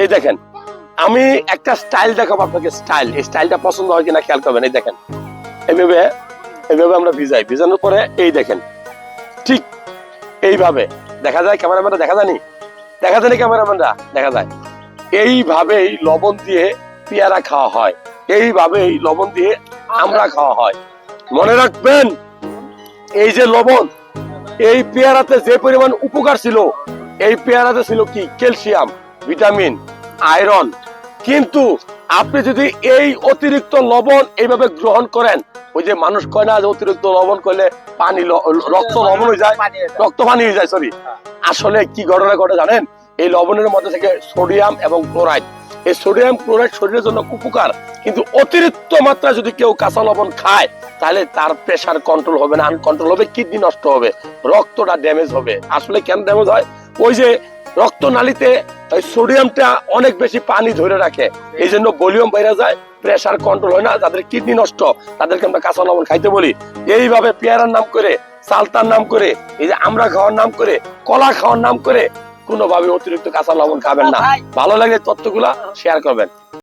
এই দেখেন, আমি একটা স্টাইল দেখাবো আপনাকে স্টাইল এই স্টাইলটা পছন্দ হয় কিনা খেয়াল করবেন, এই দেখেন। এইভাবে এইভাবে আমরা ভিজাই। ভিজানোর পরে এই দেখেন, ঠিক এইভাবে। দেখা যায় ক্যামেরাম্যানটা দেখা যায়নি দেখা যায়নি ক্যামেরাম্যানরা? দেখা যায়। এইভাবেই লবণ দিয়ে পেয়ারা খাওয়া হয়। এইভাবেই লবণ দিয়ে আমরা খাওয়া হয়। মনে রাখবেন, এই যে লবণ, এই পেয়ারাতে যে পরিমাণ উপকার ছিল, এই পেয়ারাতে ছিল কি? ক্যালসিয়াম। Vitamin iron. কিন্তু আপনি যদি এই অতিরিক্ত লবণ এইভাবে গ্রহণ করেন ওই যে মানুষ কয় না যে অতিরিক্ত লবণ করলে পানি রক্ত লবণ হয়ে যায়? রক্ত পানি হয়ে যায় সরি আসলে কি ঘটনা ঘটে জানেন? এই লবণের মধ্যে থেকে সোডিয়াম এবং ক্লোরাইড। এই সোডিয়াম ক্লোরাইড শরীরের জন্য উপকার। কিন্তু অতিরিক্ত মাত্রা যদি কেউ কাঁচা লবণ খায় তাহলে তার প্রেসার কন্ট্রোল হবে না আনকন্ট্রোল হবে কিডনি নষ্ট হবে রক্তটা ড্যামেজ হবে। আসলে কেন ড্যামেজ হয়? ওই যে রক্ত নালীতে ওই সোডিয়ামটা অনেক বেশি পানি ধরে রাখে। এই জন্য ভলিউম বেড়ে যায় প্রেশার কন্ট্রোল হয় না যাদের কিডনি নষ্ট তাদেরকে আমরা কাঁচা লবণ খাইতে বলি। এইভাবে পেয়ারার নাম করে সালতার নাম করে এই যে আমরা খাওয়ার নাম করে কলা খাওয়ার নাম করে কোনোভাবে অতিরিক্ত কাঁচা লবণ খাবেন না। ভালো লাগে তথ্যগুলা শেয়ার করবেন।